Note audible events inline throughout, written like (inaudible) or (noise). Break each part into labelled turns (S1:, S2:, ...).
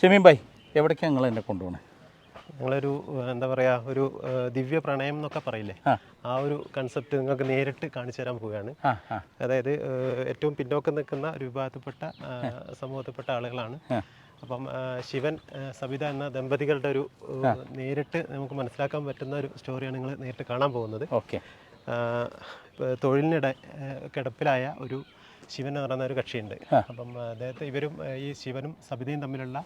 S1: ഷമീം ഭായ് എവിടേക്കാണ് നിങ്ങൾ എന്നെ കൊണ്ടുപോകണേ
S2: ഞങ്ങളൊരു ഏഹ്, എന്താ പറയുക ഒരു ദിവ്യ പ്രണയം എന്നൊക്കെ പറയില്ലേ?
S1: ആ.
S2: ഒരു കൺസെപ്റ്റ് നിങ്ങൾക്ക് നേരിട്ട് കാണിച്ചു തരാൻ പോവുകയാണ്. അതായത് ഏറ്റവും പിന്നോക്കം നിൽക്കുന്ന ഒരു വിഭാഗത്തിൽപ്പെട്ട സമൂഹത്തിൽപ്പെട്ട ആളുകളാണ്. അപ്പം ശിവൻ സബിത എന്ന ദമ്പതികളുടെ ഒരു നേരിട്ട് നമുക്ക് മനസ്സിലാക്കാൻ പറ്റുന്ന ഒരു സ്റ്റോറിയാണ് നിങ്ങൾ നേരിട്ട് കാണാൻ പോകുന്നത്.
S1: ഓക്കെ.
S2: തൊഴിലിനിടെ കിടപ്പിലായ ഒരു ശിവൻ എന്ന് പറയുന്ന ഒരു കക്ഷിയുണ്ട്. അപ്പം അദ്ദേഹത്തെ ഇവരും ഈ ശിവനും സബിതയും തമ്മിലുള്ള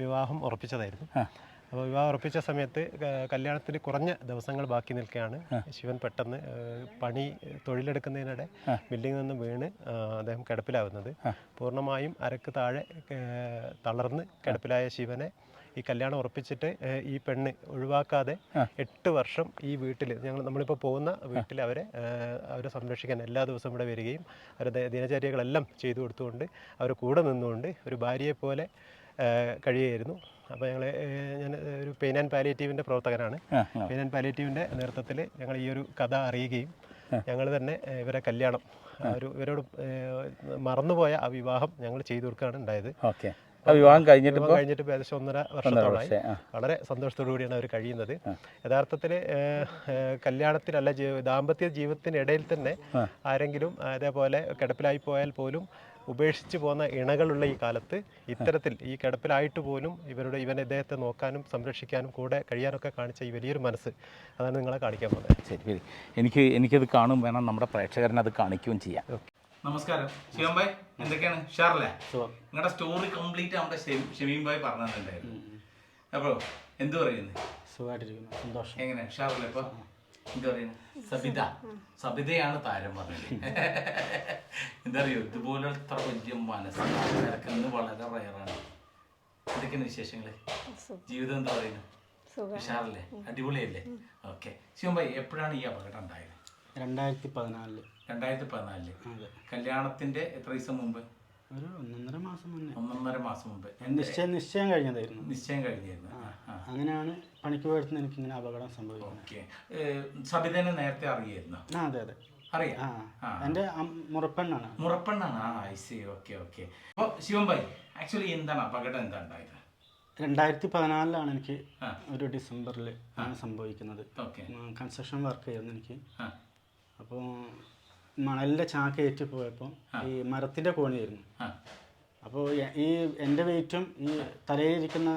S2: വിവാഹം ഉറപ്പിച്ചതായിരുന്നു. അപ്പോൾ വിവാഹം ഉറപ്പിച്ച സമയത്ത് കല്യാണത്തിന് കുറഞ്ഞ ദിവസങ്ങൾ ബാക്കി നിൽക്കുകയാണ്. ശിവൻ പെട്ടെന്ന് പണി തൊഴിലെടുക്കുന്നതിനിടെ ബിൽഡിങ്ങിൽ നിന്ന് വീണ് അദ്ദേഹം കിടപ്പിലാവുന്നത്. പൂർണമായും അരക്ക് താഴെ തളർന്ന് കിടപ്പിലായ ശിവനെ ഈ കല്യാണം ഉറപ്പിച്ചിട്ട് ഈ പെണ്ണ് ഒഴിവാക്കാതെ എട്ട് വർഷം ഈ വീട്ടിൽ ഞങ്ങൾ നമ്മളിപ്പോൾ പോകുന്ന വീട്ടിൽ അവരെ അവരെ സംരക്ഷിക്കാൻ എല്ലാ ദിവസവും ഇവിടെ വരികയും അവരുടെ ദിനചര്യകളെല്ലാം ചെയ്തു കൊടുത്തുകൊണ്ട് അവർ കൂടെ നിന്നുകൊണ്ട് ഒരു ഭാര്യയെ പോലെ കഴിയുകയായിരുന്നു. അപ്പോൾ ഞങ്ങൾ ഞാൻ ഒരു പെയിൻ ആൻഡ് പാലിയേറ്റീവിന്റെ പ്രവർത്തകനാണ്. പെയിൻ ആൻഡ് പാലിയേറ്റീവിന്റെ നേതൃത്വത്തിൽ ഞങ്ങൾ ഈ ഒരു കഥ അറിയുകയും ഞങ്ങൾ തന്നെ ഇവരെ കല്യാണം ഒരു ഇവരോട് മറന്നുപോയ ആ വിവാഹം ഞങ്ങൾ ചെയ്തു കൊടുക്കുകയാണ് ഉണ്ടായത്.
S1: ഓക്കെ. വിവാഹം കഴിഞ്ഞിട്ട്
S2: കഴിഞ്ഞിട്ട് ഏകദേശം ഒന്നര വർഷത്തോളമായി. വളരെ സന്തോഷത്തോടു കൂടിയാണ് അവർ കഴിയുന്നത് യഥാർത്ഥത്തിൽ കല്യാണത്തിനല്ല ദാമ്പത്യ ജീവിതത്തിനിടയിൽ തന്നെ ആരെങ്കിലും അതേപോലെ കിടപ്പിലായി പോയാൽ പോലും ഉപേക്ഷിച്ച് പോകുന്ന ഇണകളുള്ള ഈ കാലത്ത് ഇത്തരത്തിൽ ഈ കിടപ്പിലായിട്ട് പോലും ഇവരുടെ ഇവനെ ഇദ്ദേഹത്തെ നോക്കാനും സംരക്ഷിക്കാനും കൂടെ കഴിയാനൊക്കെ കാണിച്ച ഈ വലിയൊരു മനസ്സ് അതാണ് നിങ്ങളെ കാണിക്കാൻ പോകുന്നത്.
S1: ശരി ശരി. എനിക്ക് എനിക്കത് കാണും വേണം. നമ്മുടെ പ്രേക്ഷകരനെ അത് കാണിക്കുകയും ചെയ്യാം. നമസ്കാരം. ശിവം ഭായ് എന്തൊക്കെയാണ്? ഷാറല്ലേ നിങ്ങളുടെ സ്റ്റോറി കംപ്ലീറ്റ് നമ്മുടെ ഷെമീം- ഭായ് പറഞ്ഞിട്ടുണ്ടായിരുന്നു. അപ്പോ അപ്പോൾ എന്ത് പറയുന്നു?
S3: സുഖമായിട്ടിരിക്കുന്നു. സന്തോഷം.
S1: എങ്ങനെ? ഷാറല്ലേ ഇപ്പൊ? എന്താ പറയുന്നത് സബിത. സബിതയാണ് താരം പറഞ്ഞത്. എന്താ അറിയോ? ഇതുപോലെ അത്ര വലിയ മനസ്സിലാക്കുന്നത് വളരെ റയറാണ് എന്തൊക്കെയാണ് വിശേഷങ്ങൾ? ജീവിതം എന്താ പറയുന്നു? ഉഷാറല്ലേ? അടിപൊളിയല്ലേ? ഓക്കെ. ശിവം ഭായ് എപ്പോഴാണ് ഈ അപകടം ഉണ്ടായത്?
S3: രണ്ടായിരത്തി പതിനാലിൽ
S1: രണ്ടായിരത്തി പതിനാലിൽ
S3: അതെ.
S1: കല്യാണത്തിന്റെ എത്ര ദിവസം മുമ്പ്?
S3: ഒരു ഒന്നൊന്നര മാസം മുന്നേ.
S1: ഒന്നൊന്നര മാസം മുമ്പ്.
S3: നിശ്ചയം നിശ്ചയം കഴിഞ്ഞതായിരുന്നു.
S1: നിശ്ചയം ആ.
S3: അങ്ങനെയാണ് പണിക്ക് പോയടുത്ത് എനിക്ക് ഇങ്ങനെ അപകടം സംഭവിക്കുന്നത്.
S1: ഓക്കെ. സബിതനെ നേരത്തെ അറിയായിരുന്നു?
S3: ആ അതെ അതെ.
S1: അറിയാം.
S3: അം- മുറപ്പെണ്ണാണ്.
S1: മുറപ്പെണ്ണാണ്. ആ ഐ സി ഓക്കെ ഓക്കെ. അപ്പോൾ ശിവൻ ആക്ച്വലി എന്താണ്? അപകടം എന്താ ഉണ്ടായത്?
S3: രണ്ടായിരത്തി പതിനാലിലാണ് എനിക്ക് ഒരു ഡിസംബറിൽ ആണ് സംഭവിക്കുന്നത്. കൺസ്ട്രക്ഷൻ വർക്ക് ആയിരുന്നു എനിക്ക്. അപ്പോൾ മണലിന്റെ ചാക്ക് ഏറ്റ് പോയപ്പോൾ ഈ മരത്തിന്റെ കോണിയായിരുന്നു. അപ്പോൾ ഈ എന്റെ വെയിറ്റും ഈ തലയിലിരിക്കുന്ന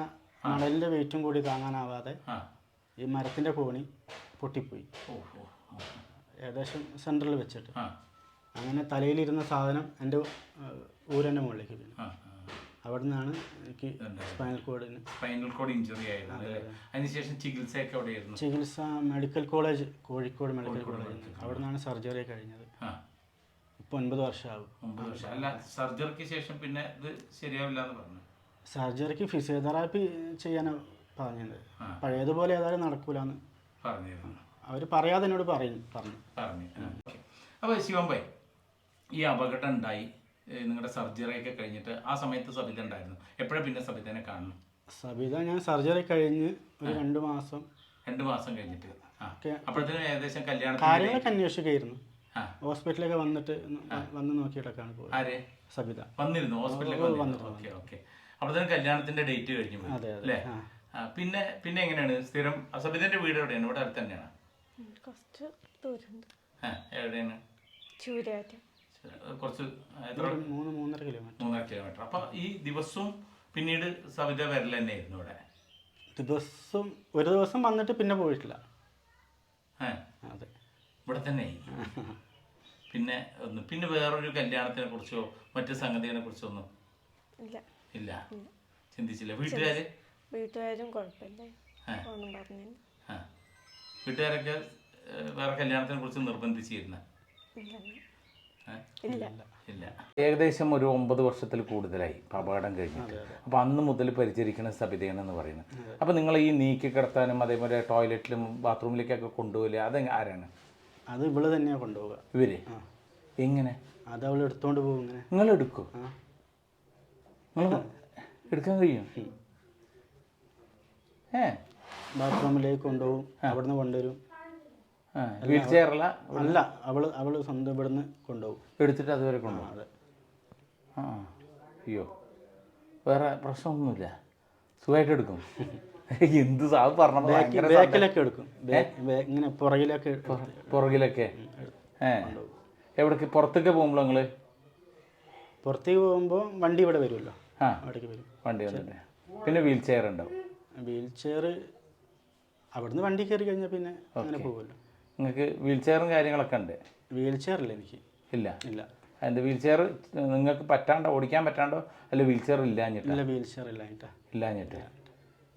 S3: മണലിന്റെ വെയിറ്റും കൂടി താങ്ങാനാവാതെ ഈ മരത്തിന്റെ കോണി പൊട്ടിപ്പോയി. ഏകദേശം സെന്ററിൽ വെച്ചിട്ട്. അങ്ങനെ തലയിലിരുന്ന സാധനം എന്റെ ഊരന്റെ മുകളിലേക്ക് വീണു. അവിടെ നിന്നാണ് എനിക്ക് സ്പൈനൽ കോഡിന്
S1: സ്പൈനൽ കോഡ് ഇഞ്ചുറി ആയിരുന്നു അതിനുശേഷം ചികിത്സയൊക്കെ എവിടെയായിരുന്നു?
S3: ചികിത്സ medical college Kozhikode medical college അവിടെ നിന്നാണ് സർജറി കഴിഞ്ഞത്. ഇപ്പൊ ഒൻപത് വർഷമാകും
S1: ഒമ്പത് വർഷം. അല്ല സർജറിക്ക് ശേഷം പിന്നെ ഇത് ശരിയാവില്ല എന്ന് പറഞ്ഞു
S3: സർജറിക്ക് ഫിസിയോതെറാപ്പി ചെയ്യാനാണ് പറഞ്ഞത്. പഴയതുപോലെ ഏതായാലും നടക്കൂലെന്ന്.
S1: പറഞ്ഞിരുന്നു.
S3: അവർ പറയാതെ എന്നോട് പറയും പറഞ്ഞു.
S1: പറഞ്ഞു. അപ്പോൾ ശിവംബായി ഈ അപകടം ഉണ്ടായി. നിങ്ങളുടെ സർജറി ഒക്കെ കഴിഞ്ഞിട്ട് ആ സമയത്ത് സബിത ഉണ്ടായിരുന്നു. എപ്പോഴാണ് പിന്നെ സബിതനെ കാണുന്നു
S3: സബിത ഞാൻ സർജറി കഴിഞ്ഞ് ഒരു രണ്ട് മാസം.
S1: രണ്ട് മാസം കഴിഞ്ഞിട്ട്. അപ്പോഴത്തേനും ഏകദേശം കല്യാണം
S3: കാര്യങ്ങളൊക്കെ അന്വേഷിക്കുകയായിരുന്നു
S1: ഹോസ്പിറ്റലൊക്കെ
S3: ഹോസ്പിറ്റലിലൊക്കെ വന്നിട്ട് വന്ന് നോക്കിയിട്ടൊക്കെയാണ് പോയത്.
S1: ആരെ?
S3: സബിത.
S1: വന്നിരുന്നു? ഹോസ്പിറ്റലൊക്കെ വന്നിരുന്നു? Okay okay. അപ്പോഴത്തേനും കല്യാണത്തിന്റെ ഡേറ്റ് കഴിഞ്ഞു പോയി.
S3: അതെ.
S1: അല്ലേ? പിന്നെ പിന്നെ എങ്ങനെയാണ്? സ്ഥിരം സബിതന്റെ വീട് എവിടെയാണ്? ഇവിടെ അടുത്ത് തന്നെയാണ്?
S4: കുറച്ച് ദൂരമുണ്ട്.
S1: ആ എവിടെയാണ്?
S4: ചൂരാറ്റ്.
S1: കുറച്ച്
S3: മൂന്ന് മൂന്നര കിലോമീറ്റർ.
S1: മൂന്നര കിലോമീറ്റർ. അപ്പൊ ഈ ദിവസവും പിന്നീട് സവിത വരൽ തന്നെയായിരുന്നു ഇവിടെ?
S3: ദിവസം ഒരു ദിവസം വന്നിട്ട് പിന്നെ പോയിട്ടില്ല. അതെ.
S1: ഇവിടെ തന്നെ പിന്നെ ഒന്ന് പിന്നെ വേറൊരു കല്യാണത്തിനെ കുറിച്ചോ മറ്റു സംഗതികളെ കുറിച്ചോ ഒന്നും
S4: ഇല്ല.
S1: ചിന്തിച്ചില്ല. വീട്ടുകാര്?
S4: വീട്ടുകാരും കുഴപ്പമില്ല. ഒന്നും
S1: വീട്ടുകാരൊക്കെ വേറെ കല്യാണത്തിനെ കുറിച്ച് നിർബന്ധിച്ചിരുന്ന?
S4: ഇല്ല.
S1: ഏകദേശം ഒരു ഒമ്പത് വർഷത്തിൽ കൂടുതലായി ഇപ്പം അപകടം കഴിഞ്ഞിട്ട്. അപ്പൊ അന്ന് മുതൽ പരിചരിക്കുന്ന സബിതയാണെന്ന് പറയുന്നത്. അപ്പൊ നിങ്ങൾ ഈ നീക്കി കിടത്താനും അതേപോലെ ടോയ്ലറ്റിലും ബാത്റൂമിലേക്കൊക്കെ കൊണ്ടുപോകില്ല അത് ആരാണ്?
S3: അത് ഇവൾ തന്നെയാണ് കൊണ്ടുപോവുക.
S1: ഇവർ? എങ്ങനെ?
S3: അത് അവൾ എടുത്തോണ്ട് പോകും ഇങ്ങനെ.
S1: നിങ്ങൾ എടുക്കും? നിങ്ങൾ എടുക്കാൻ കഴിയും? ഏ?
S3: ബാത്റൂമിലേക്ക് കൊണ്ടുപോകും. അവിടുന്ന് കൊണ്ടുവരും.
S1: വീൽ ചെയറല്ല
S3: അല്ല അവൾ അവൾ സ്വന്തം ഇവിടുന്ന് കൊണ്ടുപോകും.
S1: എടുത്തിട്ട് അതുവരെ കൊണ്ടുപോകും.
S3: അതെ.
S1: ആ അയ്യോ. വേറെ പ്രശ്നമൊന്നുമില്ല. സുഖമായിട്ട് എടുക്കും. (laughs) എന്ത് സാ അത് പറഞ്ഞപ്പോൾ ഭയങ്കര സന്തോഷം.
S3: ബാക്കിലൊക്കെ എടുക്കും ഇങ്ങനെ പുറകിലൊക്കെ
S1: പുറകിലൊക്കെ. ഏ? എവിടേക്ക് പുറത്തൊക്കെ പോകുമ്പോൾ നിങ്ങൾ
S3: പുറത്തേക്ക് പോകുമ്പോൾ വണ്ടി ഇവിടെ വരുമല്ലോ.
S1: ആ
S3: അവിടേക്ക് വരും.
S1: വണ്ടി വന്നിട്ട്. പിന്നെ വീൽ ചെയർ ഉണ്ടാവും.
S3: വീൽ ചെയർ അവിടുന്ന് വണ്ടി കയറി കഴിഞ്ഞാൽ പിന്നെ അങ്ങനെ പോകുമല്ലോ.
S1: നിങ്ങൾക്ക് വീൽ ചെയറും കാര്യങ്ങളൊക്കെ ഉണ്ട്?
S3: വീൽ ചെയറില്ല ഇല്ല എനിക്ക്.
S1: ഇല്ല?
S3: ഇല്ല.
S1: അതിന്റെ വീൽ ചെയർ നിങ്ങൾക്ക് പറ്റാണ്ടോ ഓടിക്കാൻ പറ്റാണ്ടോ? അല്ല വീൽ ചെയർ ഇല്ലാഞ്ഞിട്ട്?
S3: ഇല്ല വീൽ ചെയർ ഇല്ല എന്നിട്ടാ
S1: ഇല്ലാഞ്ഞിട്ട്.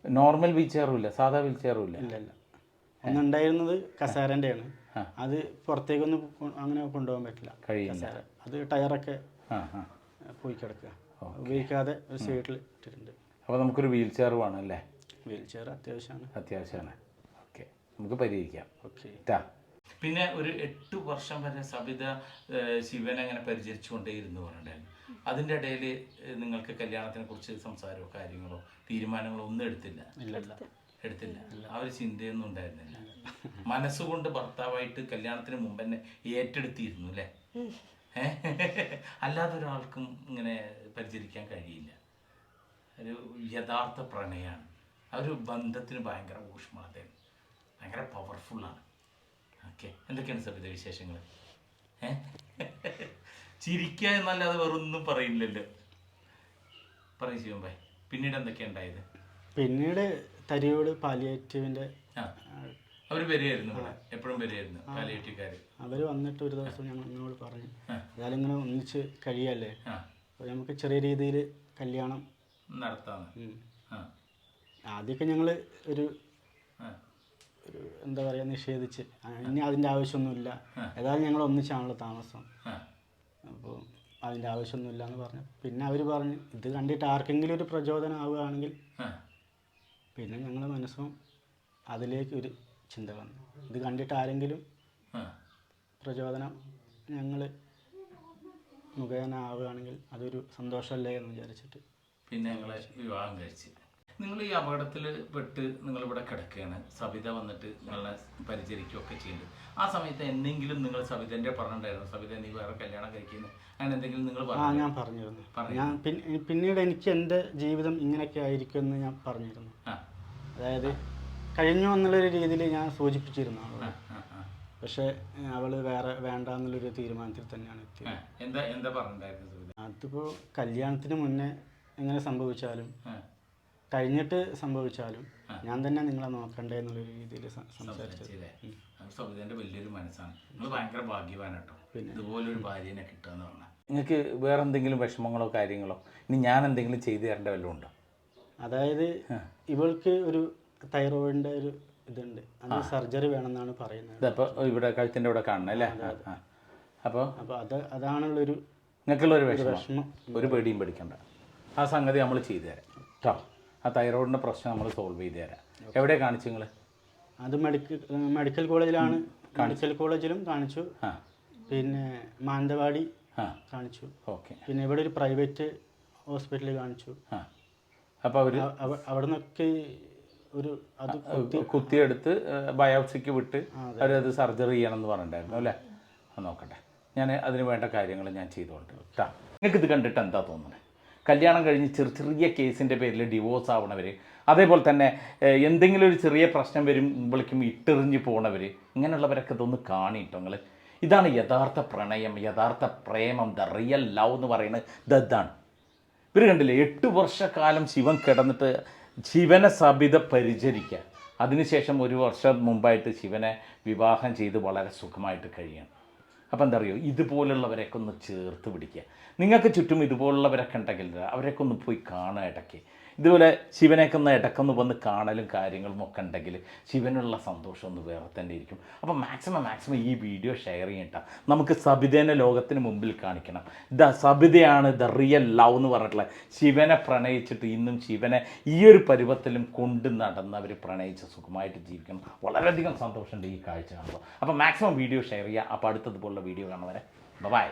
S1: നോർമൽ വീൽ ചെയറും ഇല്ല സാധാ വീൽ ചെയറും ഇല്ല
S3: ഇല്ല. ഇല്ല ഒന്നുണ്ടായിരുന്നത് കസേരന്റെ ആണ് അത് പുറത്തേക്കൊന്നും അങ്ങനെ കൊണ്ടുപോകാൻ പറ്റില്ല.
S1: കഴിയില്ല.
S3: കസേര. അത് ടയറൊക്കെ പോയി കിടക്കുക. ഉപയോഗിക്കാതെ ഒരു സൈഡിൽ ഇട്ടിട്ടുണ്ട്.
S1: അപ്പോൾ നമുക്കൊരു വീൽ ചെയർ വേണം അല്ലേ?
S3: വീൽ ചെയർ അത്യാവശ്യമാണ്.
S1: അത്യാവശ്യമാണ്. നമുക്ക് പരിഹരിക്കാം.
S3: ഓക്കെ.
S1: ട്ടാ. പിന്നെ ഒരു എട്ട് വർഷം വരെ സബിത ശിവൻ ശിവനെ അങ്ങനെ പരിചരിച്ചുകൊണ്ടേയിരുന്നു പറഞ്ഞിട്ടുണ്ടായിരുന്നു. അതിന്റെ ഇടയിൽ നിങ്ങൾക്ക് കല്യാണത്തിനെ കുറിച്ച് സംസാരമോ കാര്യങ്ങളോ തീരുമാനങ്ങളോ ഒന്നും എടുത്തില്ല? എടുത്തില്ല. ആ ഒരു ചിന്തയൊന്നും ഉണ്ടായിരുന്നില്ല. മനസ്സുകൊണ്ട് ഭർത്താവായിട്ട് കല്യാണത്തിന് മുമ്പ് തന്നെ ഏറ്റെടുത്തിരുന്നു അല്ലേ? അല്ലാതെ ഒരാൾക്കും ഇങ്ങനെ പരിചരിക്കാൻ കഴിയില്ല. ഒരു യഥാർത്ഥ പ്രണയമാണ് ആ ഒരു ബന്ധത്തിന് ഭയങ്കര ഊഷ്മളതയാണ് ഭയങ്കര പവർഫുള്ളാണ് ഓക്കെ എന്തൊക്കെയാണ് സബിത വിശേഷങ്ങൾ ചിരിക്കുക എന്നല്ലാതെ വേറൊന്നും പറയില്ലല്ലോ. പറയും ശിവൻ ഭായ് പിന്നീട് എന്തൊക്കെയാണ് ഉണ്ടായത്?
S3: പിന്നീട് തരിയോട്
S1: പാലിയേറ്റീവിന്റെ അവർ വരികയായിരുന്നു ഇവിടെ. എപ്പോഴും വരികയായിരുന്നു പാലിയേറ്റീവ്കാർ
S3: അവർ വന്നിട്ട് ഒരു ദിവസം ഞങ്ങൾ എന്നോട് പറഞ്ഞു ഏതായാലും ഇങ്ങനെ ഒന്നിച്ച് കഴിയല്ലേ? അപ്പോൾ നമുക്ക് ചെറിയ രീതിയിൽ കല്യാണം
S1: നടത്താം
S3: ആദ്യമൊക്കെ ഞങ്ങൾ ഒരു ഒരു എന്താ പറയുക നിഷേധിച്ച്. ഇനി അതിന്റെ ആവശ്യമൊന്നുമില്ല. ഏതായാലും ഞങ്ങൾ ഒന്നിച്ചാണല്ലോ താമസം. അപ്പോൾ അതിന്റെ ആവശ്യമൊന്നുമില്ല എന്ന് പറഞ്ഞു. പിന്നെ അവർ പറഞ്ഞു ഇത് കണ്ടിട്ട് ആർക്കെങ്കിലും ഒരു പ്രചോദനം ആവുകയാണെങ്കിൽ പിന്നെ ഞങ്ങളുടെ മനസ്സും അതിലേക്ക് ഒരു ചിന്ത വന്നു. ഇത് കണ്ടിട്ട് ആരെങ്കിലും പ്രചോദനം ഞങ്ങൾ മുഖേന ആവുകയാണെങ്കിൽ അതൊരു സന്തോഷമല്ലേ എന്ന് വിചാരിച്ചിട്ട്.
S1: പിന്നെ ഞങ്ങളെ വിവാഹം കഴിച്ച്. നിങ്ങൾ ഈ അപകടത്തിൽ പെട്ട് നിങ്ങൾ ഇവിടെ കിടക്കുകയാണ്. സവിത വന്നിട്ട് നിങ്ങളെ പരിചരിക്കുകയൊക്കെ ചെയ്യുന്നുണ്ട്. ആ സമയത്ത് എന്തെങ്കിലും നിങ്ങൾ സവിതന്റെ പറഞ്ഞിട്ടുണ്ടായിരുന്നു? സവിത നീ വേറെ കല്യാണം കഴിക്കുന്നു അങ്ങനെ എന്തെങ്കിലും നിങ്ങൾ
S3: ആ
S1: പറഞ്ഞു
S3: ഞാൻ പറഞ്ഞിരുന്നു.
S1: പറഞ്ഞു.
S3: ഞാൻ പിന്നീട് എനിക്ക് എന്റെ ജീവിതം ഇങ്ങനെയൊക്കെ ആയിരിക്കും എന്ന് ഞാൻ പറഞ്ഞിരുന്നു. അതായത് കഴിഞ്ഞു എന്നുള്ളൊരു രീതിയിൽ ഞാൻ സൂചിപ്പിച്ചിരുന്നു
S1: പക്ഷെ
S3: അവളെ. പക്ഷെ അവൾ വേറെ വേണ്ട എന്നുള്ളൊരു തീരുമാനത്തിൽ തന്നെയാണ് എത്തിയത്.
S1: എന്താ എന്താ പറഞ്ഞിട്ടുണ്ടായിരുന്നു
S3: അതിപ്പോൾ കല്യാണത്തിന് മുന്നേ എങ്ങനെ സംഭവിച്ചാലും കഴിഞ്ഞിട്ട് സംഭവിച്ചാലും ഞാൻ തന്നെ നിങ്ങളെ നോക്കണ്ടേ എന്നുള്ള രീതിയിൽ സംസാരിച്ചത്.
S1: വലിയൊരു മനസ്സാണ്. നിങ്ങൾ ഭയങ്കര ഭാഗ്യവാൻ കേട്ടോ ഇതുപോലൊരു ഭാര്യനെ കിട്ടുക പറഞ്ഞാൽ നിങ്ങൾക്ക് വേറെ എന്തെങ്കിലും വിഷമങ്ങളോ കാര്യങ്ങളോ? ഇനി ഞാൻ എന്തെങ്കിലും ചെയ്തു തരേണ്ട വല്ലതും ഉണ്ടോ?
S3: അതായത് ഇവൾക്ക് ഒരു തൈറോയിഡിന്റെ ഒരു ഇതുണ്ട്. അത് സർജറി വേണമെന്നാണ് പറയുന്നത്.
S1: ഇതപ്പോൾ ഇവിടെ കഴുത്തിന്റെ ഇവിടെ കാണണം അല്ലേ? അപ്പോൾ
S3: അപ്പോൾ അത് അതാണുള്ളൊരു
S1: നിങ്ങൾക്കുള്ള ഒരു വിഷമം.
S3: വിഷമം.
S1: ഒരു പേടിയും പേടിക്കണ്ട. ആ സംഗതി നമ്മൾ ചെയ്തു തരാം. കേട്ടോ ആ തൈറോയിഡിന്റെ പ്രശ്നം നമ്മൾ സോൾവ് ചെയ്ത് തരാം. എവിടെ കാണിച്ചു നിങ്ങൾ
S3: അത് മെഡിക്കൽ മെഡിക്കൽ കോളേജിലാണ് മെഡിക്കൽ കോളേജിലും കാണിച്ചു. പിന്നെ മാനന്തവാടി കാണിച്ചു.
S1: ഓക്കെ.
S3: പിന്നെ ഇവിടെ ഒരു പ്രൈവറ്റ് ഹോസ്പിറ്റലിൽ കാണിച്ചു.
S1: അപ്പോൾ അവർ
S3: അവിടെ നിന്നൊക്കെ ഒരു അത് കുത്തി
S1: കുത്തിയെടുത്ത് ബയോപ്സിക്ക് വിട്ട് അവരത് സർജറി ചെയ്യണം എന്ന് പറഞ്ഞിട്ടുണ്ടായിരുന്നു അല്ലേ? നോക്കട്ടെ. ഞാൻ അതിന് വേണ്ട കാര്യങ്ങൾ ഞാൻ ചെയ്തുകൊണ്ട് കേട്ടോ. നിങ്ങൾക്ക് ഇത് കണ്ടിട്ട് എന്താ തോന്നുന്നത് കല്യാണം കഴിഞ്ഞ് ചെറിയ ചെറിയ കേസിന്റെ പേരിൽ ഡിവോഴ്സ് ആവണവർ അതേപോലെ തന്നെ എന്തെങ്കിലും ഒരു ചെറിയ പ്രശ്നം വരും വരുമ്പോഴേക്കും ഇട്ടെറിഞ്ഞ് പോണവർ ഇങ്ങനെയുള്ളവരൊക്കെ ഇതൊന്ന് കാണിട്ടോ നിങ്ങൾ ഇതാണ് യഥാർത്ഥ പ്രണയം യഥാർത്ഥ പ്രേമം ദ റിയൽ ലവ് എന്ന് പറയുന്നത്. ഇതാണ്. ഇവർ കണ്ടില്ലേ എട്ട് വർഷക്കാലം ശിവൻ കിടന്നിട്ട് ശിവനെ സബിത പരിചരിക്കുക അതിനുശേഷം ഒരു വർഷം മുമ്പായിട്ട് ശിവനെ വിവാഹം ചെയ്ത് വളരെ സുഖമായിട്ട് കഴിയണം. അപ്പം എന്താ അറിയോ? ഇതുപോലുള്ളവരെയൊക്കെ ഒന്ന് ചേർത്ത് പിടിക്കുക. നിങ്ങൾക്ക് ചുറ്റും ഇതുപോലുള്ളവരൊക്കെ ഉണ്ടെങ്കിൽ അവരെയൊക്കെ ഒന്ന് പോയി കാണുക ഇടയ്ക്ക്. ഇതുപോലെ ശിവനെയൊക്കെ ഒന്ന് ഇടയ്ക്കൊന്ന് വന്ന് കാണലും കാര്യങ്ങളും ഒക്കെ ഉണ്ടെങ്കിൽ ശിവനുള്ള സന്തോഷം ഒന്ന് വേറെ തന്നെ ഇരിക്കും. അപ്പോൾ മാക്സിമം മാക്സിമം ഈ വീഡിയോ ഷെയർ ചെയ്യണ്ട നമുക്ക് സബിതേനെ ലോകത്തിന് മുമ്പിൽ കാണിക്കണം. ദ സബിതയാണ് ദ റിയൽ ലവ് എന്ന് പറഞ്ഞിട്ടുള്ള ശിവനെ പ്രണയിച്ചിട്ട് ഇന്നും ശിവനെ ഈ ഒരു പരുവത്തിലും കൊണ്ട് നടന്നവർ പ്രണയിച്ച് സുഖമായിട്ട് ജീവിക്കണം. വളരെയധികം സന്തോഷമുണ്ട് ഈ കാഴ്ച കാണുമ്പോൾ. അപ്പോൾ മാക്സിമം വീഡിയോ ഷെയർ ചെയ്യുക അപ്പോൾ അടുത്തതുപോലുള്ള വീഡിയോ കാണുന്നവരെ. ബൈ